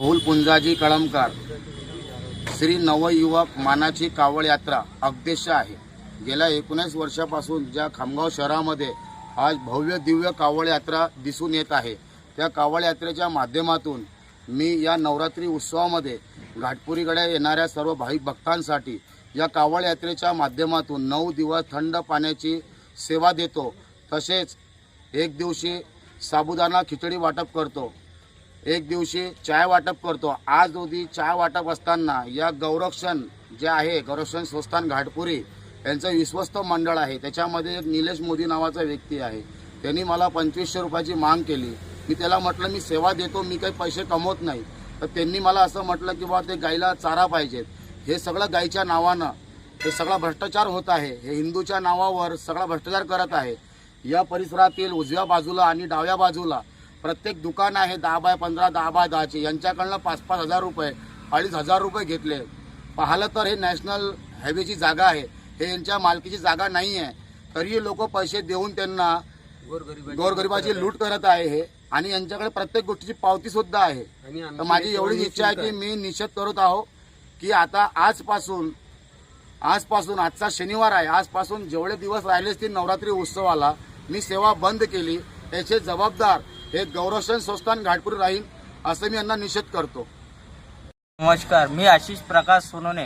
भूल पुंजाजी कळमकार. श्री नवयुवक मानाची कावड यात्रा अध्यक्ष आहे. गेल्या एकोणीस वर्षापासून ज्या खामगाव शहरामध्ये आज भव्य दिव्य कावड यात्रा दिसून येत आहे त्या कावड यात्रेच्या माध्यमातून मी या नवरात्री उत्सवामध्ये घाटपुरीकडे येणाऱ्या सर्व भाविक भक्तांसाठी या कावड यात्रेच्या माध्यमातून नऊ दिवस थंड पाण्याची सेवा देतो. तसेच एक दिवशी साबुदाणा खिचडी वाटप करतो. एक दिवशी चाय वाटप करतो. आज उदी चाय वाटप असताना या गौरक्षण जे आहे गौरक्षण संस्थान घाटपुरी यांचं विश्वस्त मंडळ आहे. त्याच्यामध्ये एक निलेश मोदी नावाचा व्यक्ती आहे. त्यांनी मला पंचवीसशे रुपयाची माग केली. मी त्याला म्हटलं मी सेवा देतो मी काही पैसे कमवत नाही. तर त्यांनी मला असं म्हटलं की बा ते गाईला चारा पाहिजेत. हे सगळं गाईच्या नावानं हे सगळा भ्रष्टाचार होत आहे. हे हिंदूच्या नावावर सगळा भ्रष्टाचार करत आहे. या परिसरातील उजव्या बाजूला आणि डाव्या बाजूला प्रत्येक दुकान आहे दहा बाय पंधरा दहा बाय दहाचे. यांच्याकडनं पाच पाच हजार रुपये अडीच हजार रुपये घेतले. पाहिलं तर हे नॅशनल हायवेची जागा आहे. हे यांच्या मालकीची जागा नाही आहे तरीही लोक पैसे देऊन त्यांना गोरगरिबाची लूट करत आहे हे. आणि यांच्याकडे प्रत्येक गोष्टीची पावती सुद्धा आहे. तर माझी एवढीच इच्छा आहे की मी निषेध करत आहो की आता आजपासून आजपासून आजचा शनिवार आहे. आजपासून जेवढे दिवस राहिले असतील नवरात्री उत्सवाला मी सेवा बंद केली. याचे जबाबदार हे गौरवशन संस्थान घाटपूर राहील असं मी यांना निषेध करतो. नमस्कार मी आशिष प्रकाश सोनोने.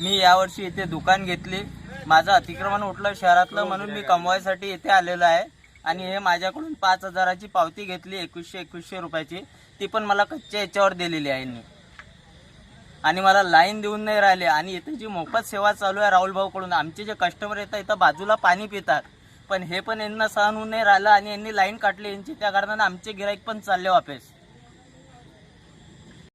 मी यावर्षी इथे दुकान घेतली. माझं अतिक्रमण उठलं शहरातलं म्हणून मी कमवायसाठी इथे आलेलो आहे. आणि हे माझ्याकडून पाच हजाराची पावती घेतली एकवीसशे एकवीसशे रुपयाची. ती पण मला कच्च्या याच्यावर दिलेली आहे यांनी. आणि मला लाईन देऊन नाही राहिले. आणि इथे जी मोफत सेवा चालू आहे राहुल भाऊकडून आमचे जे कस्टमर येतात इथं बाजूला पाणी पितात. पण हे पण यांना सहन होऊन नाही राहिलं आणि यांनी लाईन काढली यांची त्या कारणाने आमचे गिराईक पण चालले वापस.